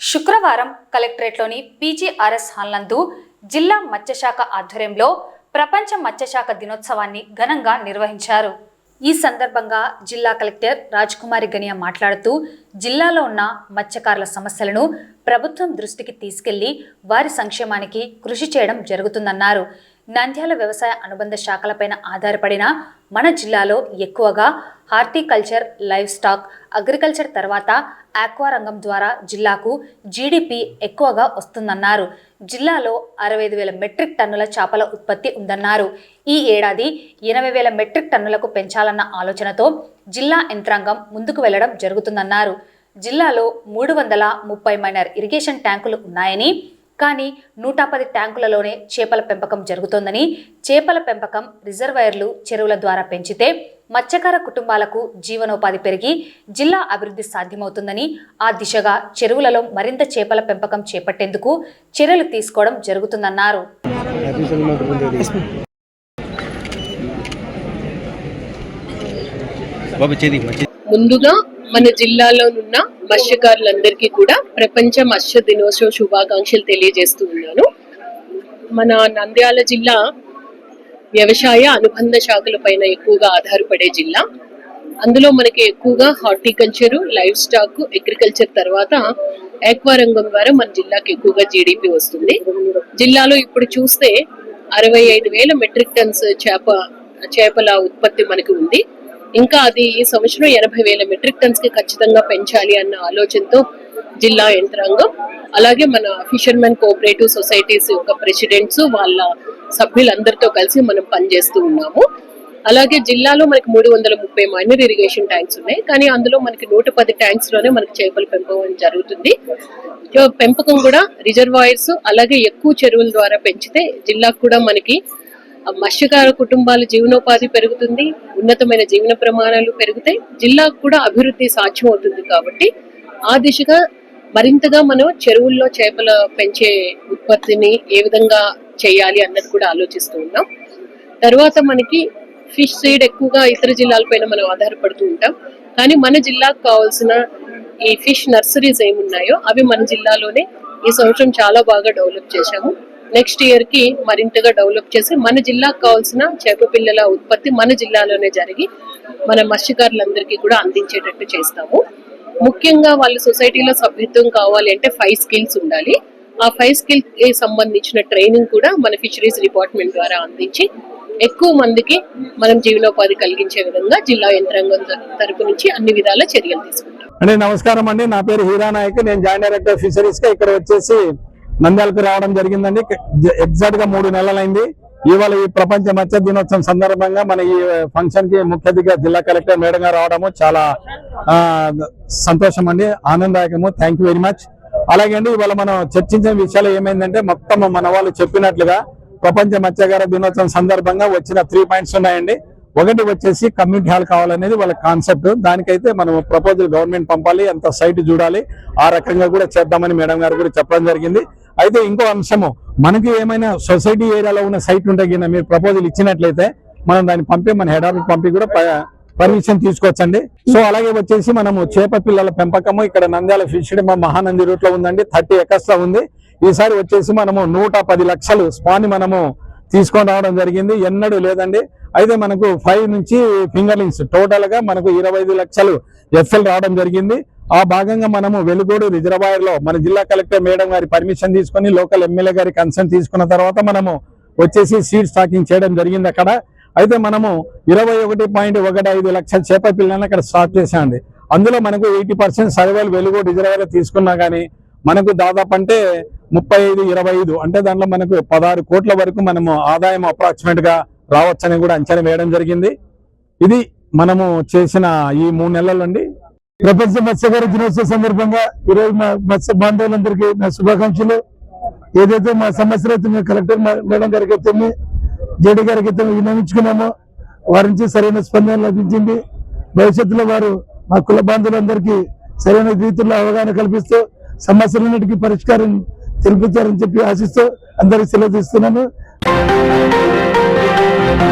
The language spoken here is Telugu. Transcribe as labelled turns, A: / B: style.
A: శుక్రవారం కలెక్టరేట్లోని పీజీఆర్ఎస్ హాల్ నందు జిల్లా మత్స్యశాఖ ఆధ్వర్యంలో ప్రపంచ మత్స్యశాఖ దినోత్సవాన్ని ఘనంగా నిర్వహించారు. ఈ సందర్భంగా జిల్లా కలెక్టర్ రాజ్కుమారి గనియా మాట్లాడుతూ జిల్లాలో ఉన్న మత్స్యకారుల సమస్యలను ప్రభుత్వం దృష్టికి తీసుకెళ్ళి వారి సంక్షేమానికి కృషి చేయడం జరుగుతుందన్నారు. నంద్యాల వ్యవసాయ అనుబంధ శాఖలపైన ఆధారపడిన మన జిల్లాలో ఎక్కువగా హార్టికల్చర్ లైవ్ స్టాక్ అగ్రికల్చర్ తర్వాత ఆక్వా రంగం ద్వారా జిల్లాకు జీడిపి ఎక్కువగా వస్తుందన్నారు. జిల్లాలో అరవై ఐదు వేల మెట్రిక్ టన్నుల చేపల ఉత్పత్తి ఉందన్నారు. ఈ ఏడాది ఎనభై వేల మెట్రిక్ టన్నులకు పెంచాలన్న ఆలోచనతో జిల్లా యంత్రాంగం ముందుకు వెళ్ళడం జరుగుతుందన్నారు. జిల్లాలో మూడు వందల ముప్పై మైనర్ ఇరిగేషన్ ట్యాంకులు ఉన్నాయని కానీ నూట పది ట్యాంకులలోనే చేపల పెంపకం జరుగుతోందని చేపల పెంపకం రిజర్వాయర్లు చెరువుల ద్వారా పెంచితే మత్స్యకార కుటుంబాలకు జీవనోపాధి పెరిగి జిల్లా అభివృద్ధి సాధ్యమవుతుందని ఆ దిశగా చెరువులలో మరింత చేపల పెంపకం చేపట్టేందుకు చర్యలు తీసుకోవడం జరుగుతుందన్నారు.
B: ముందుగా మన జిల్లాలోనున్న మత్స్యకారులందరికీ కూడా ప్రపంచ మత్స్య దినోత్సవ శుభాకాంక్షలు తెలియజేస్తూ ఉన్నాను. మన నంద్యాల జిల్లా వ్యవసాయ అనుబంధ శాఖల పైన ఎక్కువగా ఆధారపడే జిల్లా. అందులో మనకి ఎక్కువగా హార్టికల్చర్ లైవ్ స్టాక్ అగ్రికల్చర్ తర్వాత ఆక్వా రంగం ద్వారా మన జిల్లాకి ఎక్కువగా జీడిపి వస్తుంది. జిల్లాలో ఇప్పుడు చూస్తే అరవై ఐదు వేల మెట్రిక్ టన్స్ చేప చేపల ఉత్పత్తి మనకి ఉంది. ఇంకా అది ఈ సంవత్సరం ఎనభై వేల మెట్రిక్ టన్స్కి ఖచ్చితంగా పెంచాలి అన్న ఆలోచనతో జిల్లా యంత్రాంగం అలాగే మన ఫిషర్మెన్ కోఆపరేటివ్ సొసైటీస్ యొక్క ప్రెసిడెంట్స్ వాళ్ళ సభ్యులందరితో కలిసి మనం పనిచేస్తూ ఉన్నాము. అలాగే జిల్లాలో మనకి మూడు వందల ముప్పై మైనర్ ఇరిగేషన్ ట్యాంక్స్ ఉన్నాయి. కానీ అందులో మనకి నూట పది ట్యాంక్స్లోనే మనకి చేపల పెంపకం జరుగుతుంది. సో పెంపకం కూడా రిజర్వాయర్స్ అలాగే ఎక్కువ చెరువుల ద్వారా పెంచితే జిల్లాకు కూడా మనకి మత్స్యకార కుటుంబాల జీవనోపాధి పెరుగుతుంది ఉన్నతమైన జీవన ప్రమాణాలు పెరుగుతాయి జిల్లాకు కూడా అభివృద్ధి సాధ్యమవుతుంది కాబట్టి ఆ దిశగా మరింతగా మనం చెరువుల్లో చేపల పెంచే ఉత్పత్తిని ఏ విధంగా చేయాలి అన్నది కూడా ఆలోచిస్తూ ఉన్నాం. తర్వాత మనకి ఫిష్ సీడ్ ఎక్కువగా ఇతర జిల్లాలపైన మనం ఆధారపడుతూ ఉంటాం. కానీ మన జిల్లాకు కావాల్సిన ఈ ఫిష్ నర్సరీస్ ఏమున్నాయో అవి మన జిల్లాలోనే ఈ సంవత్సరం చాలా బాగా డెవలప్ చేశాము. నెక్స్ట్ ఇయర్కి మరింతగా డెవలప్ చేసి మన జిల్లాకు కావాల్సిన చేప పిల్లల ఉత్పత్తి మన జిల్లాలోనే జరిగి మన మత్స్యకారులందరికీ కూడా అందించేటట్టు చేస్తాము. ముఖ్యంగా వాళ్ళ సొసైటీలో సభ్యత్వం కావాలి అంటే ఫైవ్ స్కిల్స్ ఉండాలి. ఆ ఫైవ్ స్కిల్కి సంబంధించిన ట్రైనింగ్ కూడా మన ఫిషరీస్ డిపార్ట్మెంట్ ద్వారా అందించి ఎక్కువ మందికి మనం జీవనోపాధి కలిగించే విధంగా జిల్లా యంత్రాంగం తరపు నుంచి అన్ని విధాల చర్యలు తీసుకుంటాం.
C: అండి నమస్కారం అండి. నా పేరు హీరా నాయక్. నేను జాయింట్ డైరెక్టర్ ఫిషరీస్గా ఇక్కడ వచ్చేసి నంద్యాలకు రావడం జరిగిందండి. ఎగ్జాక్ట్గా మూడు నెలలైంది. ఇవాళ ఈ ప్రపంచ మత్స్య దినోత్సవం సందర్భంగా మన ఈ ఫంక్షన్కి ముఖ్య అతిథిగా జిల్లా కలెక్టర్ మేడం గారు రావడము చాలా సంతోషం అండి ఆనందదాయకము. థ్యాంక్ యూ వెరీ మచ్ అలాగే అండి ఇవాళ మనం చర్చించిన విషయాలు ఏమైందంటే మొత్తం మన వాళ్ళు చెప్పినట్లుగా ప్రపంచ మత్స్యకార దినోత్సవం సందర్భంగా వచ్చిన త్రీ పాయింట్స్ ఉన్నాయండి. ఒకటి వచ్చేసి కమ్యూనిటీ హాల్ కావాలనేది వాళ్ళ కాన్సెప్ట్ దానికైతే మనం ప్రపోజల్ గవర్నమెంట్ పంపాలి అంత సైట్ చూడాలి. ఆ రకంగా కూడా చేద్దామని మేడం గారు కూడా చెప్పడం జరిగింది. అయితే ఇంకో అంశము మనకి ఏమైనా సొసైటీ ఏరియాలో ఉన్న సైట్ ఉంటే కింద మీరు ప్రపోజల్ ఇచ్చినట్లయితే మనం దాన్ని పంపి మన హెడ్ ఆఫీస్ పంపి కూడా పర్మిషన్ తీసుకోవచ్చండి. సో అలాగే వచ్చేసి మనము చేప పిల్లల పెంపకము ఇక్కడ నంద్యాల ఫిష్ మా మహానంది రూట్లో ఉందండి థర్టీ ఎకర్స్లో ఉంది. ఈసారి వచ్చేసి మనము నూట పది లక్షలు స్పాని మనము తీసుకొని రావడం జరిగింది. ఎన్నడూ లేదండి. అయితే మనకు ఫైవ్ నుంచి ఫింగర్లింగ్స్ టోటల్గా మనకు ఇరవై ఐదు లక్షలు ఎఫ్ఎల్ రావడం జరిగింది. ఆ భాగంగా మనము వెలుగోడు రిజర్వాయర్లో మన జిల్లా కలెక్టర్ మేడం గారి పర్మిషన్ తీసుకొని లోకల్ ఎమ్మెల్యే గారి కన్సర్న్ తీసుకున్న తర్వాత మనము వచ్చేసి సీడ్ స్టాకింగ్ చేయడం జరిగింది అక్కడ. అయితే మనము ఇరవై ఒకటి పాయింట్ ఒకటి ఐదు లక్షల చేప పిల్లలను అక్కడ స్టార్ట్ చేసామండి అందులో మనకు ఎయిటీ పర్సెంట్ సర్వేలు వెలుగోడు రిజర్వాయర్ తీసుకున్నా కానీ మనకు దాదాపు అంటే ముప్పై ఐదు ఇరవై ఐదు అంటే దాంట్లో మనకు పదహారు కోట్ల వరకు మనము ఆదాయం అప్రాక్సిమేట్గా రావచ్చని కూడా అంచనా వేయడం జరిగింది. ఇది మనము చేసిన ఈ మూడు నెలల నుండి ప్రపంచ మత్స్యకార దినోత్సవ సందర్భంగా ఈరోజు మా మత్స్య బాంధవులందరికీ నా శుభాకాంక్షలు. ఏదైతే మా సమస్యలు అయితే మేము కలెక్టర్ మేడం గారికి అయితే జేడీ గారికి అయితే విన్నవించుకున్నామో. వారి నుంచి సరైన స్పందన లభించింది. భవిష్యత్తులో వారు మా కుల బాంధవులందరికీ సరైన రీతిలో అవగాహన కల్పిస్తూ సమస్యలన్నిటికీ పరిష్కారం తెలుపుతారని చెప్పి ఆశిస్తూ అందరికీ సెలవు తీస్తున్నాను.